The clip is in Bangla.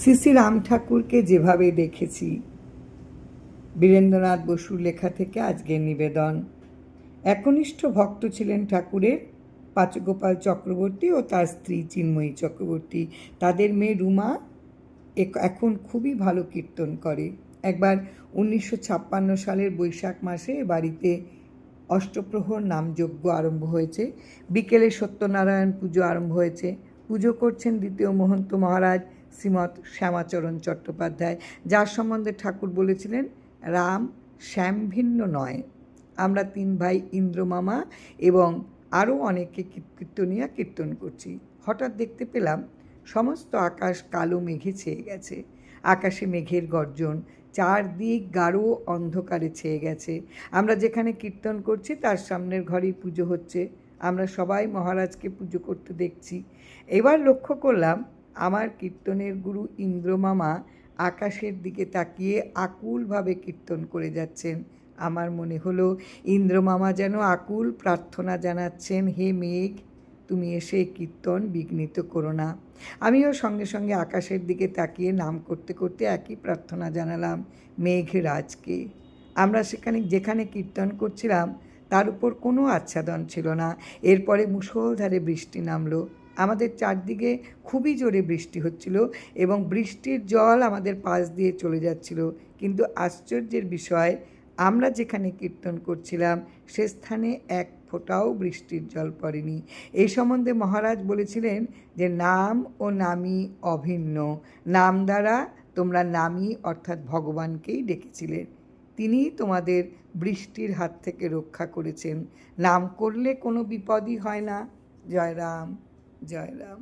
শ্রী রাম ঠাকুরকে যেভাবে দেখেছি, বীরেন্দ্রনাথ বসুর লেখা থেকে আজকের নিবেদন। একনিষ্ঠ ভক্ত ছিলেন ঠাকুরের পাচগোপাল চক্রবর্তী ও তার স্ত্রী চিন্ময়ী চক্রবর্তী। তাদের মেয়ে রুমা এখন খুবই ভালো কীর্তন করে। একবার উনিশশো ছাপ্পান্ন সালের বৈশাখ মাসে বাড়িতে অষ্টপ্রহর নামযজ্ঞ আরম্ভ হয়েছে। বিকেলে সত্যনারায়ণ পুজো আরম্ভ হয়েছে। পুজো করছেন দ্বিতীয় মহন্ত মহারাজ শ্রীমৎ শ্যামাচরণ চট্টোপাধ্যায়, যার সম্বন্ধে ঠাকুর বলেছিলেন, রাম শ্যাম ভিন্ন নয়। আমরা তিন ভাই ইন্দ্রমামা এবং আরও অনেকে কীর- কীর্তনিয়া কীর্তন করছি। হঠাৎ দেখতে পেলাম, সমস্ত আকাশ কালো মেঘে ছেয়ে গেছে। আকাশে মেঘের গর্জন, চারদিক গাঢ় অন্ধকারে ছেয়ে গেছে। আমরা যেখানে কীর্তন করছি, তার সামনের ঘরেই পুজো হচ্ছে। আমরা সবাই মহারাজকে পুজো করতে দেখছি। এবার লক্ষ্য করলাম আমার কীর্তনের গুরু ইন্দ্রমামা আকাশের দিকে তাকিয়ে আকুলভাবে কীর্তন করে যাচ্ছেন। আমার মনে হলো ইন্দ্রমামা যেন আকুল প্রার্থনা জানাচ্ছেন, হে মেঘ, তুমি এসে কীর্তন বিঘ্নিত করো না। আমিও সঙ্গে সঙ্গে আকাশের দিকে তাকিয়ে নাম করতে করতে একই প্রার্থনা জানালাম মেঘরাজকে আমরা সেখানে, যেখানে কীর্তন করছিলাম, তার উপর কোনো আচ্ছাদন ছিল না। এরপরে মুষলধারে বৃষ্টি নামলো। আমাদের চারদিকে খুবই জোরে বৃষ্টি হচ্ছিল এবং বৃষ্টির জল আমাদের পাশ দিয়ে চলে যাচ্ছিল। কিন্তু আশ্চর্যের বিষয়, আমরা যেখানে কীর্তন করছিলাম, সে স্থানে এক ফোঁটাও বৃষ্টির জল পড়েনি। এই সম্বন্ধে মহারাজ বলেছিলেন যে, নাম ও নামই অভিন্ন। নাম দ্বারা তোমরা নামই অর্থাৎ ভগবানকেই ডেকেছিলে। তিনি তোমাদের বৃষ্টির হাত থেকে রক্ষা করেছেন। নাম করলে কোনো বিপদই হয় না। জয় রাম জয় রাম